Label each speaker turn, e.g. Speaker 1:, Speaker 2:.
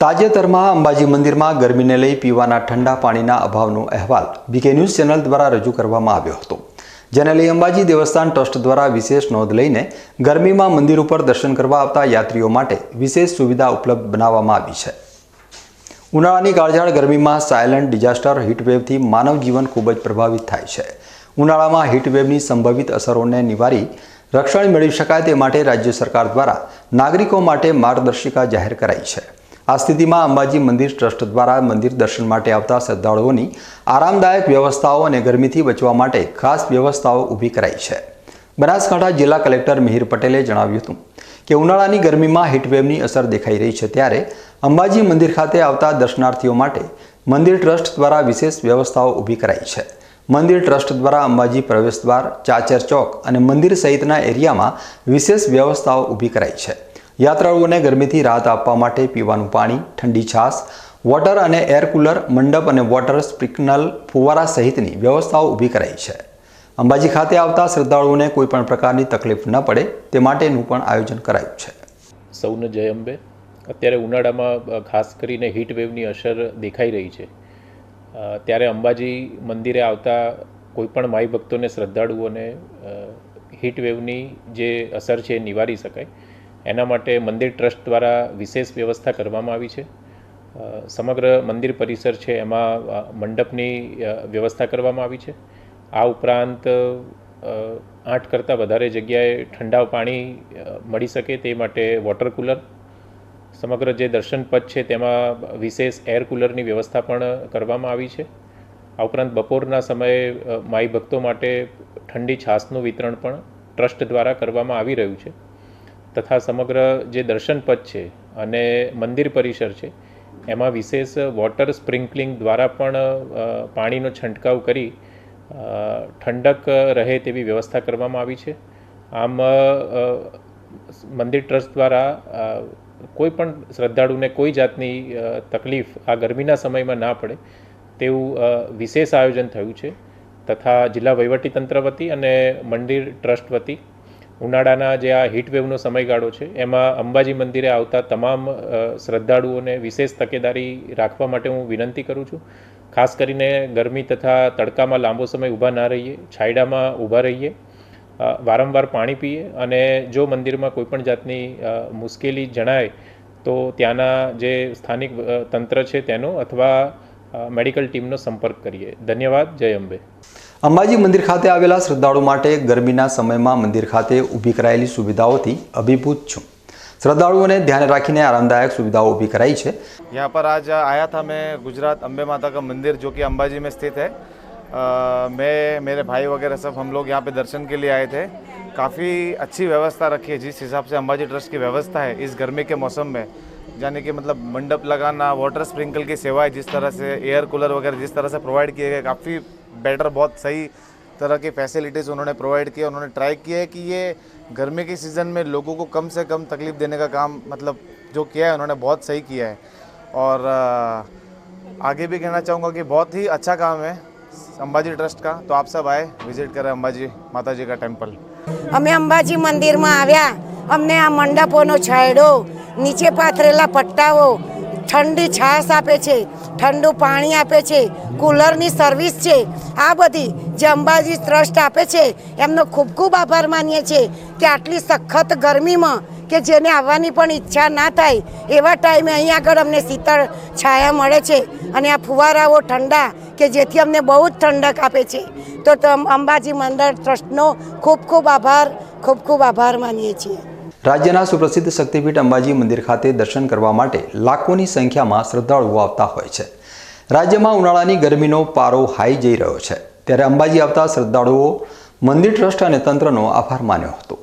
Speaker 1: તાજેતરમાં અંબાજી મંદિરમાં ગરમીને લઈ પીવાના ઠંડા પાણીના અભાવનો અહેવાલ બીકે ન્યૂઝ ચેનલ દ્વારા રજૂ કરવામાં આવ્યો હતો. જેને લઈ અંબાજી દેવસ્થાન ટ્રસ્ટ દ્વારા વિશેષ નોંધ લઈને ગરમીમાં મંદિર ઉપર દર્શન કરવા આવતા યાત્રીઓ માટે વિશેષ સુવિધા ઉપલબ્ધ બનાવવામાં આવી છે. ઉનાળાની કાળઝાળ ગરમીમાં સાયલન્ટ ડિઝાસ્ટર હીટવેવથી માનવ જીવન ખૂબ જ પ્રભાવિત થાય છે. ઉનાળામાં હીટવેવની સંભવિત અસરોને નિવારી રક્ષણ મેળવી શકાય તે માટે રાજ્ય સરકાર દ્વારા નાગરિકો માટે માર્ગદર્શિકા જાહેર કરાઈ છે. આ સ્થિતિમાં અંબાજી મંદિર ટ્રસ્ટ દ્વારા મંદિર દર્શન માટે આવતા શ્રદ્ધાળુઓની આરામદાયક વ્યવસ્થાઓ અને ગરમીથી બચવા માટે ખાસ વ્યવસ્થાઓ ઊભી કરાઈ છે. બનાસકાંઠા જિલ્લા કલેક્ટર મિહિર પટેલે જણાવ્યું હતું કે ઉનાળાની ગરમીમાં હીટવેવની અસર દેખાઈ રહી છે ત્યારે અંબાજી મંદિર ખાતે આવતા દર્શનાર્થીઓ માટે મંદિર ટ્રસ્ટ દ્વારા વિશેષ વ્યવસ્થાઓ ઊભી કરાઈ છે. મંદિર ટ્રસ્ટ દ્વારા અંબાજી પ્રવેશદ્વાર, ચાચર ચોક અને મંદિર સહિતના એરિયામાં વિશેષ વ્યવસ્થાઓ ઊભી કરાઈ છે. યાત્રાળુઓને ગરમીથી રાહત આપવા માટે પીવાનું પાણી, ઠંડી છાશ, વોટર અને એર કુલર, મંડપ અને વોટર સ્પ્રિકનલ ફુવારા સહિતની વ્યવસ્થાઓ ઊભી કરાઈ છે. અંબાજી ખાતે આવતા શ્રદ્ધાળુઓને કોઈપણ પ્રકારની તકલીફ ન પડે, તે માટેનું પણ આયોજન કરાયું છે.
Speaker 2: સૌને જય અંબે. અત્યારે ઉનાળામાં ખાસ કરીને વેવની અસર દેખાઈ રહી છે. ત્યારે અંબાજી મંદિરે આવતા કોઈપણ માઈ ભક્તોને, શ્રદ્ધાળુઓને વેવની જે અસર છે એ નિવારી શકાય. એના માટે મંદિર ટ્રસ્ટ દ્વારા વિશેષ વ્યવસ્થા કરવામાં આવી છે. સમગ્ર મંદિર પરિસર છે એમાં મંડપની વ્યવસ્થા કરવામાં આવી છે. આ ઉપરાંત આઠ કરતાં વધારે જગ્યાએ ઠંડા પાણી મળી શકે તે માટે વોટર કુલર. સમગ્ર જે દર્શન પથ છે તેમાં વિશેષ એર કુલરની વ્યવસ્થા પણ કરવામાં આવી છે. આ ઉપરાંત બપોરના સમયે માઈ ભક્તો માટે ઠંડી છાસનું વિતરણ પણ ટ્રસ્ટ દ્વારા કરવામાં આવી રહ્યું છે. તથા સમગ્ર જે દર્શન પથ છે અને મંદિર પરિસર છે, એમાં વિશેષ વોટર સ્પ્રિંકલિંગ દ્વારા પણ પાણીનો છંટકાવ કરી ઠંડક રહે તેવી વ્યવસ્થા કરવામાં આવી છે. આમ મંદિર ટ્રસ્ટ દ્વારા કોઈ પણ શ્રદ્ધાળુને કોઈ જાતની તકલીફ આ ગરમીના સમયમાં ના પડે તેવું વિશેષ આયોજન થયું છે. તથા જિલ્લા વહીવટીતંત્ર વતી અને મંદિર ટ્રસ્ટ વતી ઉનાળાના જે આ હીટવેવનો સમયગાળો છે, એમાં અંબાજી મંદિરે આવતા તમામ શ્રદ્ધાળુઓને વિશેષ તકેદારી રાખવા માટે હું વિનંતી કરું છું. ખાસ કરીને ગરમી તથા તડકામાં લાંબો સમય ઊભા ના રહીએ, છાયડામાં ઊભા રહીએ વારંવાર પાણી પીએ અને જો મંદિરમાં કોઈપણ જાતની મુશ્કેલી જણાય, તો ત્યાંના જે સ્થાનિક તંત્ર છે તેનો અથવા મેડિકલ ટીમનો સંપર્ક કરીએ. ધન્યવાદ. જય અંબે.
Speaker 1: અંબાજી મંદિર ખાતે આવેલા શ્રદ્ધાળુ માટે ગરમીના સમયમાં મંદિર ખાતે ઊભી કરાયેલી સુવિધાઓથી અભિભૂત છું શ્રદ્ધાળુઓને ધ્યાન રાખીને આરામદાયક સુવિધાઓ ઊભી કરાઈ છે
Speaker 3: यहाँ पर आज आया था मैं गुजरात अम्बे माता का मंदिर जो कि अंबाजी में स्थित है अ, मैं मेरे भाई वगैरह सब हम लोग यहाँ पे दर्शन के लिए आए थे काफ़ी अच्छी व्यवस्था रखी है जिस हिसाब से अंबाजी ट्रस्ट की व्यवस्था है इस गर्मी के मौसम में यानी कि मतलब मंडप लगाना वाटर स्प्रिंकल की सेवाएं जिस तरह से एयर कूलर वगैरह जिस तरह से प्रोवाइड किए गए काफ़ी बेटर बहुत सही तरह की फैसिलिटीज़ उन्होंने प्रोवाइड किए उन्होंने ट्राई किया है कि ये गर्मी के सीज़न में लोगों को कम से कम तकलीफ देने का काम मतलब जो किया है उन्होंने बहुत सही किया है और अ, आगे भी कहना चाहूँगा कि बहुत ही अच्छा काम है अंबाजी ट्रस्ट का तो आप सब आए विजिट करें अंबाजी माता जी का टेम्पल
Speaker 4: અમે અંબાજી મંદિરમાં આવ્યા અમને આ મંડપોનો છાંયડો નીચે પાથરેલા પટ્ટાઓ ઠંડી છાશ આપે છે, ઠંડુ પાણી આપે છે, કુલરની સર્વિસ છે, આ બધી જે અંબાજી ટ્રસ્ટ આપે છે, એમનો ખૂબ ખૂબ આભાર માનીએ છીએ કે આટલી સખત ગરમીમાં કે જેને આવવાની પણ ઈચ્છા ના થાય, એવા ટાઈમે અહીં આગળ અમને શીતળ છાયા મળે છે અને આ ફુવારાઓ ઠંડા કે જેથી અમને બહુ જ ઠંડક આપે છે. તો અંબાજી મંદિર ટ્રસ્ટનો ખૂબ ખૂબ આભાર, ખૂબ ખૂબ આભાર માનીએ છીએ.
Speaker 1: રાજ્યના સુપ્રસિદ્ધ શક્તિપીઠ અંબાજી મંદિર ખાતે દર્શન કરવા માટે લાખોની સંખ્યામાં શ્રદ્ધાળુઓ આવતા હોય છે. રાજ્યમાં ઉનાળાની ગરમીનો પારો હાઈ જઈ રહ્યો છે. ત્યારે અંબાજી આવતા શ્રદ્ધાળુઓ મંદિર ટ્રસ્ટ અને તંત્રનો આભાર માન્યો હતો.